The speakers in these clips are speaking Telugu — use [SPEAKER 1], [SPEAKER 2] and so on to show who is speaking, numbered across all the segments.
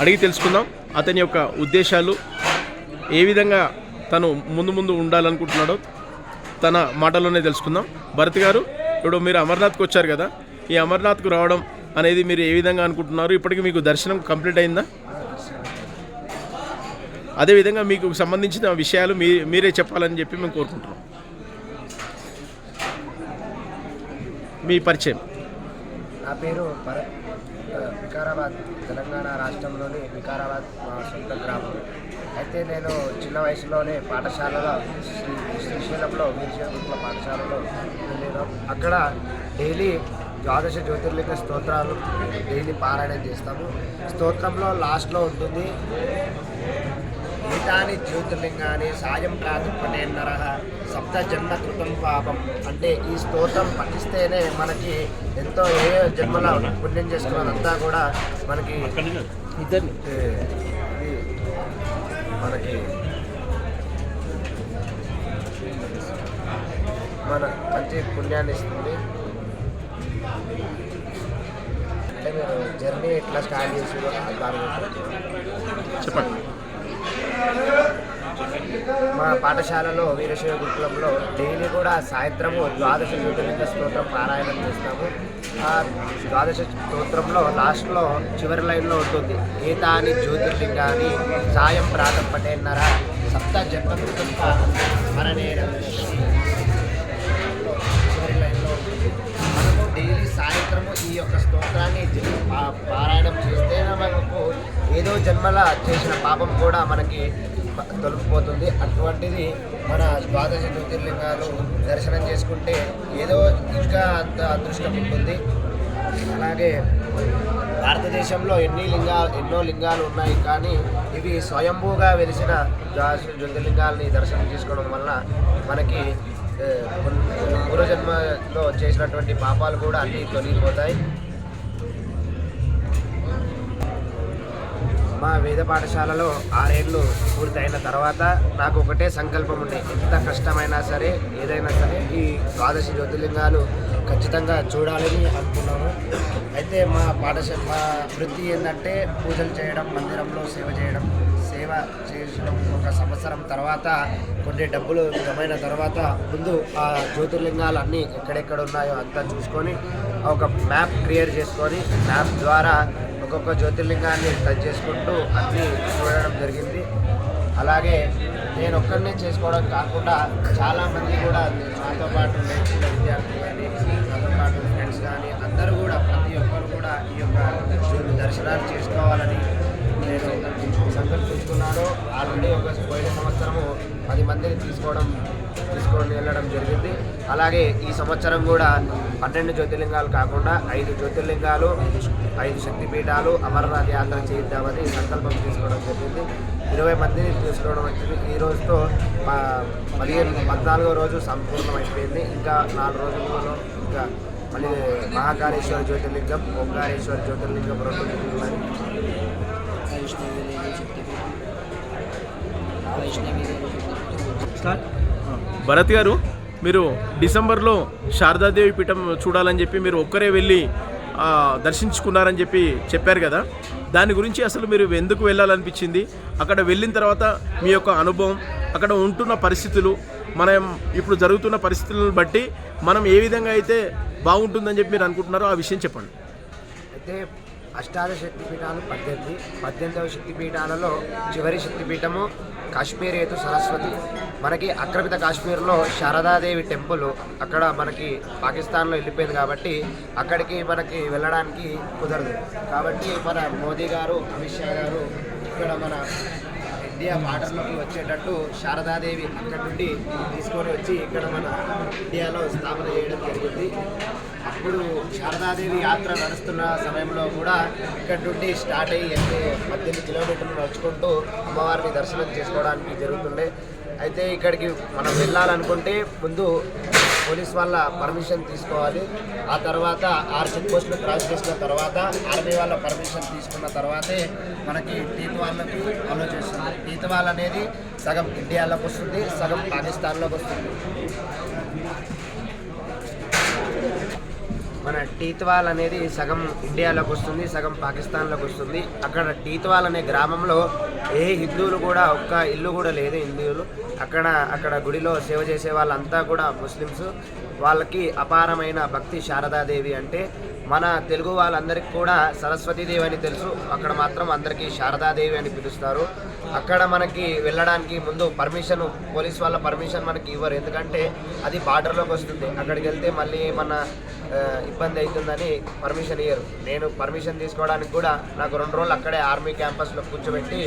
[SPEAKER 1] అడిగి తెలుసుకుందాం. అతని యొక్క ఉద్దేశాలు ఏ విధంగా తను ముందు ముందు ఉండాలనుకుంటున్నాడో తన మాటల్లోనే తెలుసుకుందాం. భరత్ గారు ఇప్పుడు మీరు అమర్నాథ్కి వచ్చారు కదా ఈ అమర్నాథ్కు రావడం అనేది మీరు ఏ విధంగా అనుకుంటున్నారు? ఇప్పటికీ మీకు దర్శనం కంప్లీట్ అయిందా? అదేవిధంగా మీకు సంబంధించిన విషయాలు మీ మీరే చెప్పాలని చెప్పి మేము కోరుకుంటున్నాం. మీ పరిచయం.
[SPEAKER 2] నా పేరు భరత్. వికారాబాద్ తెలంగాణ రాష్ట్రంలోని వికారాబాద్ మా సొంత గ్రామం. అయితే నేను చిన్న వయసులోనే పాఠశాలలో శ్రీ శ్రీశైలంలో వీరశైల పాఠశాలలో వెళ్ళాను. అక్కడ డైలీ ద్వాదశ జ్యోతిర్లింగ స్తోత్రాలు డైలీ పారాయణం చేస్తాము. స్తోత్రంలో లాస్ట్లో ఉంటుంది గీతాని జ్యోతిర్లింగాన్ని సాయం ప్రాతిపటే నర సప్త జన్మ కృతం పాపం అంటే ఈ స్తోత్రం పఠిస్తేనే మనకి ఎంతో ఏ జన్మల పుణ్యం చేసుకున్నదంతా కూడా మనకి
[SPEAKER 1] ఇద్దరిని.
[SPEAKER 2] ఏ, ఇది మనకి మన మంచి పుణ్యాన్ని ఇస్తుంది. అంటే మీరు జర్నీ ఎట్లా స్టార్ట్ గురించి
[SPEAKER 1] చెప్పండి.
[SPEAKER 2] మా పాఠశాలలో వీరశైవ గురుకులంలో డైలీ కూడా సాయంత్రము ద్వాదశ జ్యోతిర్లింగ స్తోత్రం పారాయణం చేస్తాము. ఆ ద్వాదశ స్తోత్రంలో లాస్ట్లో చివరి లైన్లో ఉంటుంది ఏతాని జ్యోతిర్లింగాని సాయం ప్రాతం పటేన్నర సప్త జన్మకృతం మరణే చివరి లైన్లో మనము డైలీ సాయంత్రము ఈ యొక్క స్తోత్రాన్ని పారాయణం చేస్తే మనకు ఏదో జన్మల చేసిన పాపం కూడా మనకి తొలగిపోతుంది. అటువంటిది మన ద్వాదశ జ్యోతిర్లింగాలు దర్శనం చేసుకుంటే ఏదో ఇంకా అంత అదృష్టం ఉంటుంది. అలాగే భారతదేశంలో ఎన్ని లింగాలు ఎన్నో లింగాలు ఉన్నాయి కానీ ఇవి స్వయంభూగా వెలిసిన ద్వాదశ జ్యోతిర్లింగాలని దర్శనం చేసుకోవడం వలన మనకి పూర్వజన్మలో చేసినటువంటి పాపాలు కూడా అన్నీ తొలగిపోతాయి. మా వేద పాఠశాలలో ఆరేళ్ళు పూర్తయిన తర్వాత నాకు ఒకటే సంకల్పం ఉండే ఎంత కష్టమైనా సరే ఏదైనా సరే ఈ ద్వాదశి జ్యోతిర్లింగాలు ఖచ్చితంగా చూడాలని అనుకున్నాము అయితే మా పాఠశాల మా వృత్తి ఏంటంటే పూజలు చేయడం మందిరంలో సేవ చేయడం సేవ చేసిన ఒక సంవత్సరం తర్వాత కొన్ని డబ్బులు జమైన తర్వాత ముందు ఆ జ్యోతిర్లింగాలు అన్నీ ఎక్కడెక్కడ ఉన్నాయో అంతా చూసుకొని ఒక మ్యాప్ క్రియేట్ చేసుకొని మ్యాప్ ద్వారా ఒక్కొక్క జ్యోతిర్లింగాన్ని టచ్ చేసుకుంటూ అన్నీ చూడడం జరిగింది. అలాగే నేను ఒక్కరినే చేసుకోవడం కాకుండా చాలామంది కూడా నాతో పాటు నేర్చుకున్న విద్యార్థులు కానీ నాతో పాటు ఫ్రెండ్స్ కానీ అందరూ కూడా ప్రతి ఒక్కరు కూడా ఈ యొక్క దర్శనాలు చేసుకోవాలని నేను సంకల్పించుకున్నాను. ఆల్రెడీ ఒక పోయిన సంవత్సరము పది మందిని తీసుకోవడం తీసుకొని వెళ్ళడం జరిగింది. అలాగే ఈ సంవత్సరం కూడా పన్నెండు జ్యోతిర్లింగాలు కాకుండా ఐదు జ్యోతిర్లింగాలు ఐదు శక్తిపీఠాలు అమర్నాథ్ యాత్ర చేద్దామని సంకల్పం తీసుకోవడం జరిగింది. ఇరవై మందిని తీసుకోవడం వచ్చింది. ఈ రోజుతో మా పదిహేను పద్నాలుగో రోజు సంపూర్ణం అయిపోయింది ఇంకా నాలుగు రోజులలో ఇంకా మళ్ళీ మహాకాళేశ్వర జ్యోతిర్లింగం ఓంకారేశ్వర జ్యోతిర్లింగం రెండు ఉన్నాయి
[SPEAKER 1] భరత్ గారు? మీరు డిసెంబర్లో శారదాదేవి పీఠం చూడాలని చెప్పి మీరు ఒక్కరే వెళ్ళి దర్శించుకున్నారని చెప్పి చెప్పారు కదా. దాని గురించి అసలు మీరు ఎందుకు వెళ్ళాలనిపించింది? అక్కడ వెళ్ళిన తర్వాత మీ యొక్క అనుభవం అక్కడ ఉంటున్న పరిస్థితులు మనం ఇప్పుడు జరుగుతున్న పరిస్థితులను బట్టి మనం ఏ విధంగా అయితే బాగుంటుందని చెప్పి మీరు అనుకుంటున్నారో ఆ విషయం చెప్పండి.
[SPEAKER 2] అయితే అష్టాదశ శక్తిపీఠాలు పద్దెనిమిది. పద్దెనిమిదవ శక్తిపీఠాలలో చివరి శక్తిపీఠము కాశ్మీరేతు సరస్వతి. మనకి ఆక్రమిత కాశ్మీర్లో శారదాదేవి టెంపుల్ అక్కడ మనకి పాకిస్తాన్లో వెళ్ళిపోయింది కాబట్టి అక్కడికి మనకి వెళ్ళడానికి కుదరదు. కాబట్టి మన మోదీ గారు అమిత్ షా గారు ఇక్కడ మన ఇండియా బార్డర్లోకి వచ్చేటట్టు శారదాదేవి అక్కడ నుండి తీసుకొని వచ్చి ఇక్కడ మన ఇండియాలో స్థాపన చేయడం జరిగింది. ఇప్పుడు శారదాదేవి యాత్ర నడుస్తున్న సమయంలో కూడా ఇక్కడ నుండి స్టార్ట్ అయ్యి ఎన్ని పద్దెనిమిది కిలోమీటర్లు నడుచుకుంటూ అమ్మవారిని దర్శనం చేసుకోవడానికి జరుగుతుండే. అయితే ఇక్కడికి మనం వెళ్ళాలనుకుంటే ముందు పోలీస్ వాళ్ళ పర్మిషన్ తీసుకోవాలి. ఆ తర్వాత ఆరు చెక్ పోస్టులు క్రాస్ చేసిన తర్వాత ఆర్మీ వాళ్ళ పర్మిషన్ తీసుకున్న తర్వాతే మనకి టీత్ వాళ్ళకి అలో చేస్తుంది టీత్ అనేది సగం ఇండియాలోకి వస్తుంది సగం పాకిస్తాన్లోకి వస్తుంది. మన టీత్వాల్ అనేది సగం ఇండియాలోకి వస్తుంది సగం పాకిస్తాన్లోకి వస్తుంది. అక్కడ టీత్వాల్ అనే గ్రామంలో ఏ హిందువులు కూడా ఒక్క ఇల్లు కూడా లేదు హిందువులు. అక్కడ అక్కడ గుడిలో సేవ చేసే వాళ్ళంతా కూడా ముస్లిమ్స్. వాళ్ళకి అపారమైన భక్తి శారదాదేవి అంటే మన తెలుగు వాళ్ళందరికీ కూడా సరస్వతీదేవి అని తెలుసు. అక్కడ మాత్రం అందరికీ శారదాదేవి అని పిలుస్తారు. అక్కడ మనకి వెళ్ళడానికి ముందు పర్మిషన్ పోలీస్ వాళ్ళ పర్మిషన్ మనకి ఇవ్వరు. ఎందుకంటే అది బార్డర్లోకి వస్తుంది. అక్కడికి వెళ్తే మళ్ళీ ఏమన్నా ఇబ్బంది అవుతుందని పర్మిషన్ ఇయ్యరు. నేను పర్మిషన్ తీసుకోవడానికి కూడా నాకు రెండు రోజులు అక్కడే ఆర్మీ క్యాంపస్లో కూర్చోబెట్టి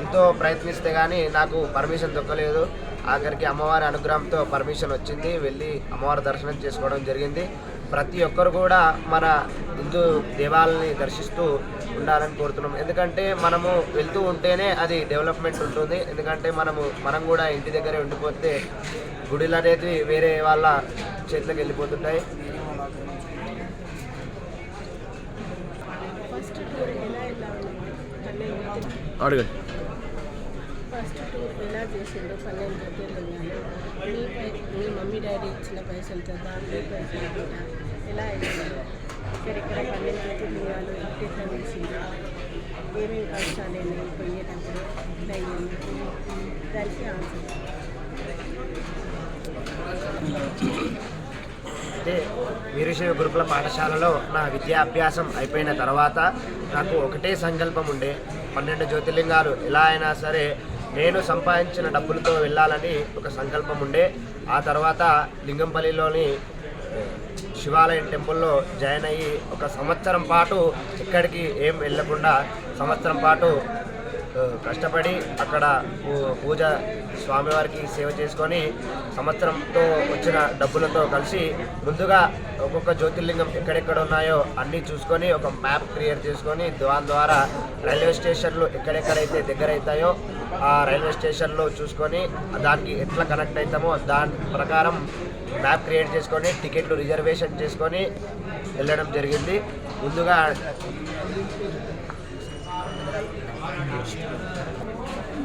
[SPEAKER 2] ఎంతో ప్రయత్నిస్తే కానీ నాకు పర్మిషన్ దొక్కలేదు ఆఖరికి అమ్మవారి అనుగ్రహంతో పర్మిషన్ వచ్చింది. వెళ్ళి అమ్మవారి దర్శనం చేసుకోవడం జరిగింది. ప్రతి ఒక్కరు కూడా మన హిందూ దేవాలని దర్శిస్తూ ఉండాలని కోరుతున్నాం. ఎందుకంటే మనము వెళ్తూ ఉంటేనే అది డెవలప్మెంట్ ఉంటుంది. ఎందుకంటే మనము మనం కూడా ఇంటి దగ్గరే ఉండిపోతే గుడిలు అనేది వేరే వాళ్ళ చేతిలోకి వెళ్ళిపోతుంటాయి.
[SPEAKER 1] అడగండి.
[SPEAKER 3] ఫస్ట్ టూర్ ఎలా చేసిండు పన్నెండు మీ మమ్మీ డాడీ ఇచ్చిన పైసలతో పైసలు కూడా ఎలా వెళ్ళారు ఇక్కడిక్కడ పన్నెండు జ్యోతిర్లింగాలు ఎట్లా వేసిండు ఏమేమి కష్టాలు అయినాయి పోయేటప్పుడు ఎట్లా దానికి ఆన్సర్.
[SPEAKER 2] అంటే వీరశైవ గురుకుల పాఠశాలలో నా విద్యాభ్యాసం అయిపోయిన తర్వాత నాకు ఒకటే సంకల్పం ఉండే. పన్నెండు జ్యోతిర్లింగాలు ఎలా అయినా సరే నేను సంపాదించిన డబ్బులతో వెళ్ళాలని ఒక సంకల్పం ఉండే. ఆ తర్వాత లింగంపల్లిలోని శివాలయం టెంపుల్లో జాయిన్ అయ్యి ఒక సంవత్సరం పాటు ఎక్కడికి ఏం వెళ్ళకుండా సంవత్సరం పాటు కష్టపడి అక్కడ పూ- పూజ స్వామివారికి సేవ చేసుకొని సంవత్సరంతో వచ్చిన డబ్బులతో కలిసి ముందుగా ఒక్కొక్క జ్యోతిర్లింగం ఎక్కడెక్కడ ఉన్నాయో అన్నీ చూసుకొని ఒక మ్యాప్ క్రియేట్ చేసుకొని దాని ద్వారా రైల్వే స్టేషన్లు ఎక్కడెక్కడైతే దగ్గర అవుతాయో ఆ రైల్వే స్టేషన్లో చూసుకొని దానికి ఎట్లా కనెక్ట్ అవుతామో దాని ప్రకారం మ్యాప్ క్రియేట్ చేసుకొని టికెట్లు రిజర్వేషన్ చేసుకొని వెళ్ళడం జరిగింది. ముందుగా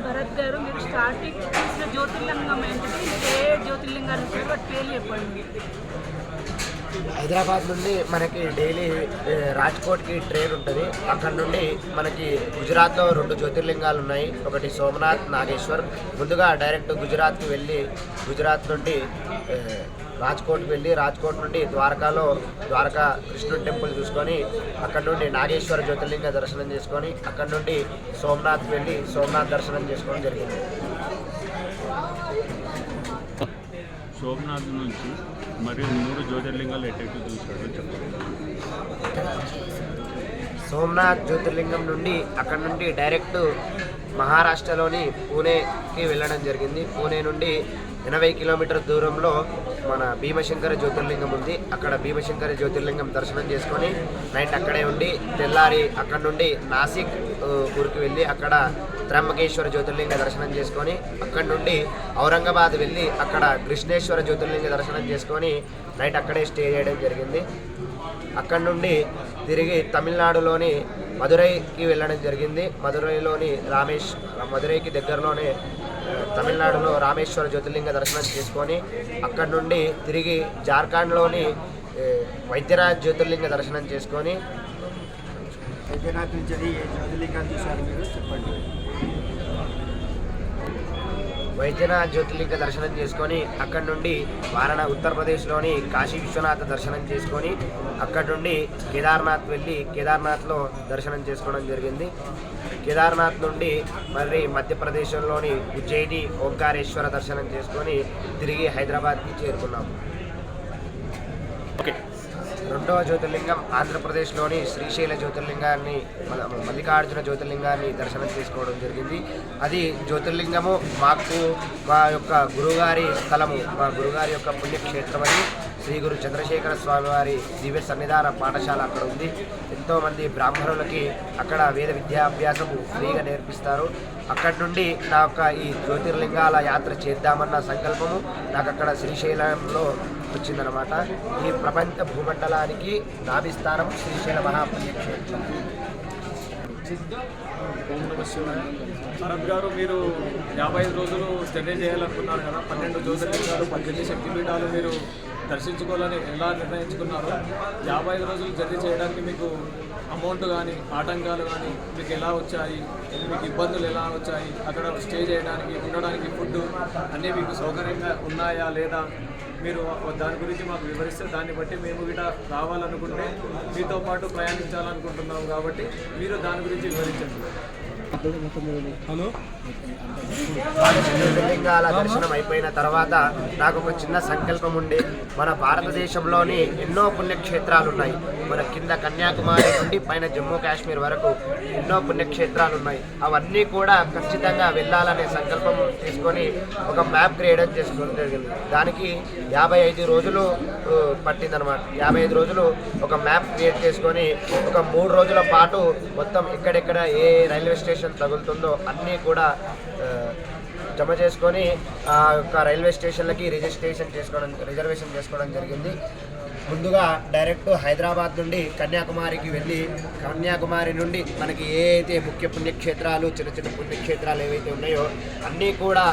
[SPEAKER 4] భరత్ గారు మీరు స్టార్టింగ్ చేసిన జ్యోతిర్లింగం ఏంటిది? ఏ జ్యోతిర్లింగాలు ఉంటాయో పేర్లు చెప్పండి.
[SPEAKER 2] హైదరాబాద్ నుండి మనకి డైలీ రాజ్కోట్కి ట్రైన్ ఉంటుంది. అక్కడ నుండి మనకి గుజరాత్లో రెండు జ్యోతిర్లింగాలు ఉన్నాయి. ఒకటి సోమనాథ్ నాగేశ్వర్. ముందుగా డైరెక్ట్ గుజరాత్కి వెళ్ళి గుజరాత్ నుండి రాజ్కోట్కి వెళ్ళి రాజ్కోట్ నుండి ద్వారకాలో ద్వారకా కృష్ణుడి టెంపుల్ చూసుకొని అక్కడ నుండి నాగేశ్వర జ్యోతిర్లింగ దర్శనం చేసుకొని అక్కడ నుండి సోమనాథ్కి వెళ్ళి సోమనాథ్ దర్శనం చేసుకోవడం జరిగింది.
[SPEAKER 5] శోభనాథ్ నుంచి మరియు మూడు జ్యోతిర్లింగాలు ఎట్టెట్టు చూశాడో చెప్పండి.
[SPEAKER 2] సోమనాథ్ జ్యోతిర్లింగం నుండి అక్కడ నుండి డైరెక్ట్ మహారాష్ట్రలోని పూణేకి వెళ్ళడం జరిగింది. పూణే నుండి ఎనభై కిలోమీటర్ దూరంలో మన భీమశంకర జ్యోతిర్లింగం ఉంది. అక్కడ భీమశంకర జ్యోతిర్లింగం దర్శనం చేసుకొని నైట్ అక్కడే ఉండి తెల్లారి అక్కడ నుండి నాసిక్ ఊరికి వెళ్ళి అక్కడ త్రయంబకేశ్వర జ్యోతిర్లింగ దర్శనం చేసుకొని అక్కడి నుండి ఔరంగాబాద్ వెళ్ళి అక్కడ కృష్ణేశ్వర జ్యోతిర్లింగ దర్శనం చేసుకొని నైట్ అక్కడే స్టే చేయడం జరిగింది. అక్కడ నుండి తిరిగి తమిళనాడులోని మదురైకి వెళ్ళడం జరిగింది. మదురైలోని రామేష్ మదురైకి దగ్గరలోనే తమిళనాడులో రామేశ్వర జ్యోతిర్లింగ దర్శనం చేసుకొని అక్కడి నుండి తిరిగి జార్ఖండ్లోని ఏ, వైద్యరాజ్ జ్యోతిర్లింగ దర్శనం చేసుకొని
[SPEAKER 6] వైద్యనాథ్ నుంచి అది ఏ చూశారు మీరు? చెప్పండి.
[SPEAKER 2] వైద్యనాథ్ జ్యోతిర్లింగ దర్శనం చేసుకొని అక్కడ నుండి వారణా ఉత్తరప్రదేశ్లోని కాశీ విశ్వనాథ దర్శనం చేసుకొని అక్కడ నుండి కేదార్నాథ్ వెళ్ళి కేదార్నాథ్లో దర్శనం చేసుకోవడం జరిగింది. కేదార్నాథ్ నుండి మరి మధ్యప్రదేశ్లోని ఉజ్జయిని ఓంకారేశ్వర దర్శనం చేసుకొని తిరిగి హైదరాబాద్కి చేరుకున్నాము. రెండవ జ్యోతిర్లింగం ఆంధ్రప్రదేశ్లోని శ్రీశైల జ్యోతిర్లింగాన్ని మల్లికార్జున జ్యోతిర్లింగాన్ని దర్శనం చేసుకోవడం జరిగింది. అది జ్యోతిర్లింగము మాకు మా యొక్క గురుగారి స్థలము మా గురుగారి యొక్క పుణ్యక్షేత్రం అని శ్రీ గురు చంద్రశేఖర స్వామి వారి దివ్య సన్నిధాన పాఠశాల అక్కడ ఉంది. ఎంతోమంది బ్రాహ్మణులకి అక్కడ వేద విద్యాభ్యాసము ఫ్రీగా నేర్పిస్తారు. అక్కడి నుండి నా యొక్క ఈ జ్యోతిర్లింగాల యాత్ర చేద్దామన్న సంకల్పము నాకు అక్కడ శ్రీశైలంలో వచ్చిందనమాట ఈ ప్రపంచ భూమండలానికి నాభిస్థానం శ్రీశైల మహాపుణ్యక్షేత్రం
[SPEAKER 7] భరత్ గారు మీరు యాభై ఐదు రోజులు స్టడీ చేయాలనుకున్నారు కదా పన్నెండు జ్యోతిర్లింగాలు పద్దెనిమిది శక్తిపీఠాలు మీరు దర్శించుకోవాలని ఎలా నిర్ణయించుకున్నారో? యాభై ఐదు రోజులు జర్నీ చేయడానికి మీకు అమౌంట్ కానీ ఆటంకాలు కానీ మీకు ఎలా వచ్చాయి? మీకు ఇబ్బందులు ఎలా వచ్చాయి? అక్కడ స్టే చేయడానికి ఉండడానికి ఫుడ్ అన్నీ మీకు సౌకర్యంగా ఉన్నాయా లేదా? మీరు దాని గురించి మాకు వివరిస్తే దాన్ని బట్టి మేము కూడా రావాలనుకుంటే మీతో పాటు ప్రయాణించాలనుకుంటున్నాం కాబట్టి మీరు దాని గురించి వివరించండి.
[SPEAKER 2] జ్యోతిర్లింగాల దర్శనం అయిపోయిన తర్వాత నాకు ఒక చిన్న సంకల్పం ఉండే మన భారతదేశంలోని ఎన్నో పుణ్యక్షేత్రాలు ఉన్నాయి మన కింద కన్యాకుమారి నుండి పైన జమ్మూ కాశ్మీర్ వరకు ఎన్నో పుణ్యక్షేత్రాలు ఉన్నాయి అవన్నీ కూడా ఖచ్చితంగా వెళ్ళాలనే సంకల్పం తీసుకొని ఒక మ్యాప్ క్రియేట్ చేసుకోవడం జరిగింది. దానికి యాభై ఐదు రోజులు పట్టిందనమాట. యాభై ఐదు రోజులు ఒక మ్యాప్ క్రియేట్ చేసుకొని ఒక మూడు రోజుల పాటు మొత్తం ఎక్కడెక్కడ ఏ రైల్వే స్టేషన్ తగులుతుందో అన్నీ కూడా జమ చేసుకొని ఆ యొక్క రైల్వే స్టేషన్లకి రిజిస్ట్రేషన్ చేసుకోవడం రిజర్వేషన్ చేసుకోవడం జరిగింది. ముందుగా డైరెక్ట్ హైదరాబాద్ నుండి కన్యాకుమారికి వెళ్ళి కన్యాకుమారి నుండి మనకి ఏ అయితే ముఖ్య పుణ్యక్షేత్రాలు చిన్న చిన్న పుణ్యక్షేత్రాలు ఏవైతే ఉన్నాయో అన్నీ కూడా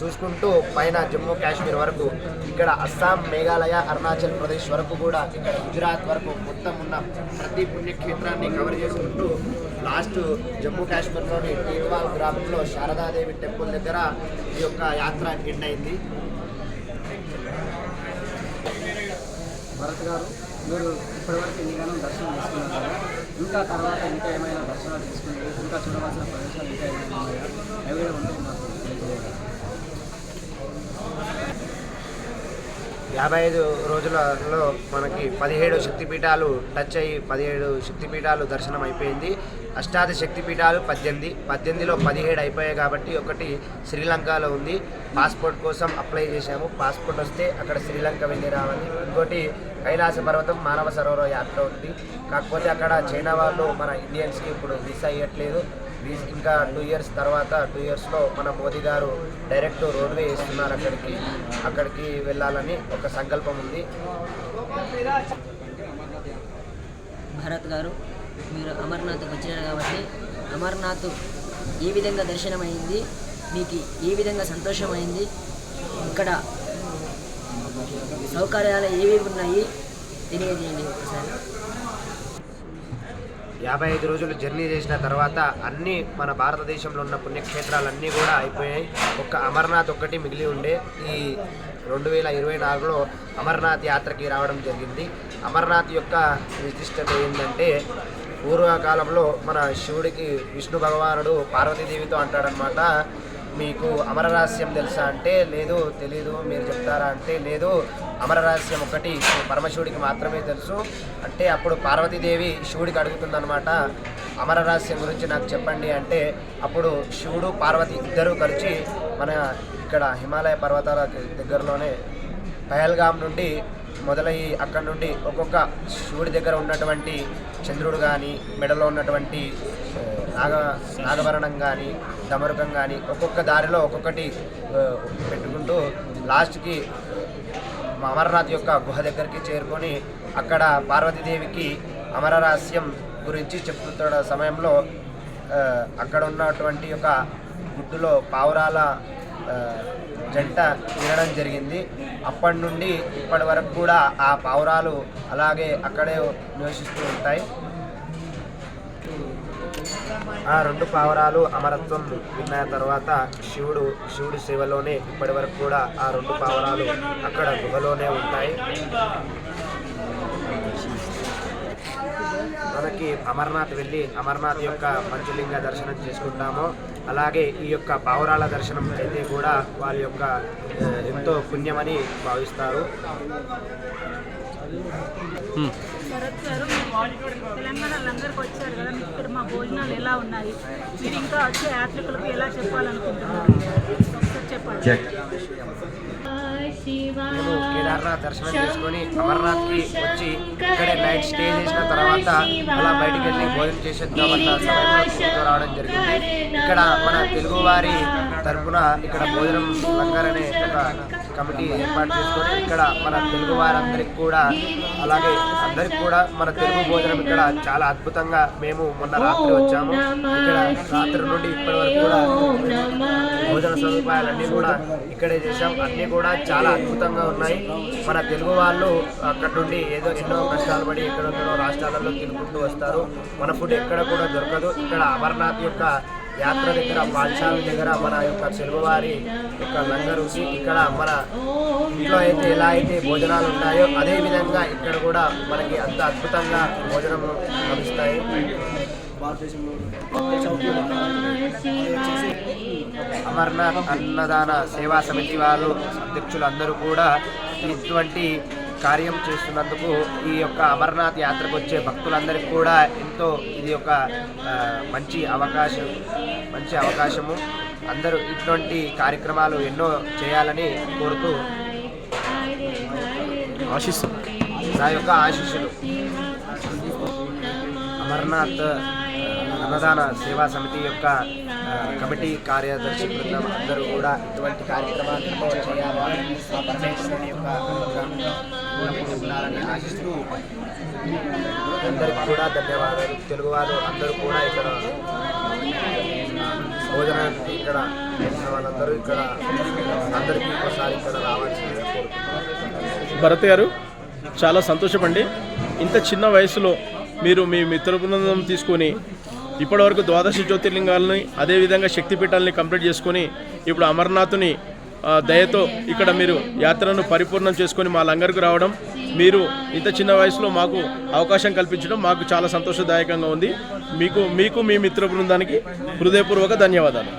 [SPEAKER 2] చూసుకుంటూ పైన జమ్మూ కాశ్మీర్ వరకు ఇక్కడ అస్సాం మేఘాలయ అరుణాచల్ ప్రదేశ్ వరకు కూడా ఇక్కడ గుజరాత్ వరకు మొత్తం ఉన్న ప్రతి పుణ్యక్షేత్రాన్ని కవర్ చేసుకుంటూ లాస్ట్ జమ్మూ కాశ్మీర్లోని టీర్వాల్ గ్రామంలో శారదాదేవి టెంపుల్ దగ్గర ఈ యొక్క యాత్ర ఎండ్ అయింది
[SPEAKER 6] భరత్ గారు మీరు ఇప్పటివరకు ఎన్నిగానో దర్శనం చేసుకున్నారు? కదా ఇంకా తర్వాత ఇంకా ఏమైనా దర్శనాలు తీసుకుని ఇంకా చూడవలసిన ప్రదేశాలు ఇంకా ఏమైనా ఉన్నాయా? అవి కూడా నాకు
[SPEAKER 2] యాభై ఐదు రోజులలో మనకి పదిహేడు శక్తిపీఠాలు టచ్ అయ్యి పదిహేడు శక్తిపీఠాలు దర్శనం అయిపోయింది. అష్టాది శక్తిపీఠాలు పద్దెనిమిది. పద్దెనిమిదిలో పదిహేడు అయిపోయాయి కాబట్టి ఒకటి శ్రీలంకలో ఉంది. పాస్పోర్ట్ కోసం అప్లై చేశాము. పాస్పోర్ట్ వస్తే అక్కడ శ్రీలంక వెళ్ళి రావాలి. ఇంకోటి కైలాస పర్వతం మానవ సరోవర యాత్ర ఉంది. కాకపోతే అక్కడ చైనా వాళ్ళు మన ఇండియన్స్కి ఇప్పుడు వీసా ఇవ్వట్లేదు ఇంకా టూ ఇయర్స్ తర్వాత టూ ఇయర్స్లో మన మోదీ గారు డైరెక్ట్ రోడ్వే ఇస్తున్నారు అక్కడికి. అక్కడికి వెళ్ళాలని ఒక సంకల్పం ఉంది.
[SPEAKER 8] భరత్ గారు మీరు అమర్నాథ్కి వచ్చినారు కాబట్టి అమర్నాథ్ ఏ విధంగా దర్శనమైంది? మీకు ఏ విధంగా సంతోషమైంది? ఇక్కడ సౌకర్యాలు ఏవి ఉన్నాయి? తెలియజేయండి ఒకసారి.
[SPEAKER 2] యాభై ఐదు రోజులు జర్నీ చేసిన తర్వాత అన్ని మన భారతదేశంలో ఉన్న పుణ్యక్షేత్రాలన్నీ కూడా అయిపోయాయి. ఒక్క అమర్నాథ్ ఒక్కటి మిగిలి ఉండే ఈ రెండు వేల ఇరవై నాలుగులో అమర్నాథ్ యాత్రకి రావడం జరిగింది. అమర్నాథ్ యొక్క విశిష్టత ఏంటంటే పూర్వకాలంలో మన శివుడికి విష్ణు భగవానుడు పార్వతీదేవితో అంటాడనమాట మీకు అమర రహస్యం తెలుసా అంటే లేదు తెలీదు మీరు చెప్తారా అంటే లేదు. అమర రహస్యం ఒకటి పరమశివుడికి మాత్రమే తెలుసు. అంటే అప్పుడు పార్వతీదేవి శివుడికి అడుగుతుందనమాట అమర రహస్యం గురించి నాకు చెప్పండి. అంటే అప్పుడు శివుడు పార్వతి ఇద్దరూ కలిసి మన ఇక్కడ హిమాలయ పర్వతాల దగ్గరలోనే పహల్గామ్ నుండి మొదలయ్యి అక్కడ నుండి ఒక్కొక్క శివుడి దగ్గర ఉన్నటువంటి చంద్రుడు కానీ మెడలో ఉన్నటువంటి నాగ నాగభరణం కానీ దమరుకం కానీ ఒక్కొక్క దారిలో ఒక్కొక్కటి పెట్టుకుంటూ లాస్ట్కి అమరనాథ్ యొక్క గుహ దగ్గరికి చేరుకొని అక్కడ పార్వతీదేవికి అమర రహస్యం గురించి చెప్తున్న సమయంలో అక్కడ ఉన్నటువంటి యొక్క గుడ్డులో పావురాల జంట తినడం జరిగింది. అప్పటి నుండి ఇప్పటి వరకు కూడా ఆ పావురాలు అలాగే అక్కడే నివసిస్తూ ఉంటాయి. ఆ రెండు పావురాలు అమరత్వం విన్న తర్వాత శివుడు శివుడి సేవలోనే ఇప్పటి వరకు కూడా ఆ రెండు పావురాలు అక్కడ గుహలోనే ఉంటాయి. మనకి అమర్నాథ్ వెళ్ళి అమర్నాథ్ యొక్క పంచలింగ దర్శనం చేసుకుంటాము. అలాగే ఈ యొక్క పావురాల దర్శనం అయితే కూడా వాళ్ళ యొక్క ఎంతో పుణ్యమని భావిస్తారు.
[SPEAKER 4] భరత్ గారు తెలంగాణ లంగర్కి వచ్చారు కదా మీకు ఇక్కడ మా భోజనాలు ఎలా ఉన్నాయి? మీరు ఇంకా వచ్చే యాత్రికులకు ఎలా చెప్పాలనుకుంటున్నారు? చెప్పండి.
[SPEAKER 2] కేదార్నాథ్ దర్శనం చేసుకొని అమర్నాథ్కి వచ్చి ఇక్కడే నైట్ స్టే చేసిన తర్వాత అలా బయటికి వెళ్ళి భోజనం చేసేద్దామన్న సమయంలో రావడం జరిగింది. ఇక్కడ మన తెలుగువారి తరపున ఇక్కడ భోజనం లంగర్ అనే ఒక కమిటీ ఏర్పాటు చేసుకొని ఇక్కడ మన తెలుగు వారందరికి కూడా అలాగే అందరికి కూడా మన తెలుగు భోజనం ఇక్కడ చాలా అద్భుతంగా మేము మొన్న రాత్రి వచ్చాము. ఇక్కడ రాత్రి నుండి ఇప్పటి వరకు కూడా భోజన సదుపాయాలన్నీ కూడా ఇక్కడే చేసాం అన్నీ కూడా చాలా అద్భుతంగా ఉన్నాయి. మన తెలుగు వాళ్ళు అక్కడ నుండి ఏదో ఎన్నో కష్టాలు పడి ఎక్కడెక్కడో రాష్ట్రాలలో తినుకుంటూ వస్తారు. మన ఫుడ్ ఎక్కడ కూడా దొరకదు. ఇక్కడ అమర్నాథ్ యొక్క యాత్ర దగ్గర పాఠశాల దగ్గర మన యొక్క తెలుగువారి యొక్క లంగర్ ఇక్కడ మన ఇంట్లో అయితే ఎలా అయితే భోజనాలు ఉంటాయో అదే విధంగా ఇక్కడ కూడా మనకి అంత అద్భుతంగా భోజనం లభిస్తాయి. అమర్నాథ్ అన్నదాన సేవా సమితి వారు అధ్యక్షులు అందరూ కూడా ఇటువంటి కార్యం చేస్తున్నందుకు ఈ యొక్క అమర్నాథ్ యాత్రకు వచ్చే భక్తులందరికీ కూడా ఎంతో ఇది ఒక మంచి అవకాశం మంచి అవకాశము. అందరూ ఇటువంటి కార్యక్రమాలు ఎన్నో చేయాలని కోరుతూ
[SPEAKER 1] ఆశిస్తాం
[SPEAKER 2] నా యొక్క ఆశీస్సులు. అమర్నాథ్ అన్నదాన సేవా సమితి యొక్క కమిటీ కార్యదర్శి బృందం అందరూ కూడా ఇటువంటి కార్యక్రమాలు చేయాలని ఆ పరమేశ్వరుని యొక్క ఉండాలని ఆశిస్తూ అందరికీ కూడా ధన్యవాదాలు. తెలుగువారు అందరూ కూడా ఇక్కడ భోజనానికి ఇక్కడ వాళ్ళందరూ ఇక్కడ అందరికీ ఒకసారి ఇక్కడ రావాల్సింది
[SPEAKER 1] భరత్ గారు చాలా సంతోషపండి ఇంత చిన్న వయసులో మీరు మీ మిత్ర బృందం తీసుకొని ఇప్పటివరకు ద్వాదశ జ్యోతిర్లింగాలని అదేవిధంగా శక్తిపీఠాలని కంప్లీట్ చేసుకొని ఇప్పుడు అమర్నాథుని దయతో ఇక్కడ మీరు యాత్రను పరిపూర్ణం చేసుకొని మా లంగర్కు రావడం మీరు ఇంత చిన్న వయసులో మాకు అవకాశం కల్పించడం మాకు చాలా సంతోషదాయకంగా ఉంది. మీకు మీకు మీ మిత్ర బృందానికి హృదయపూర్వక ధన్యవాదాలు.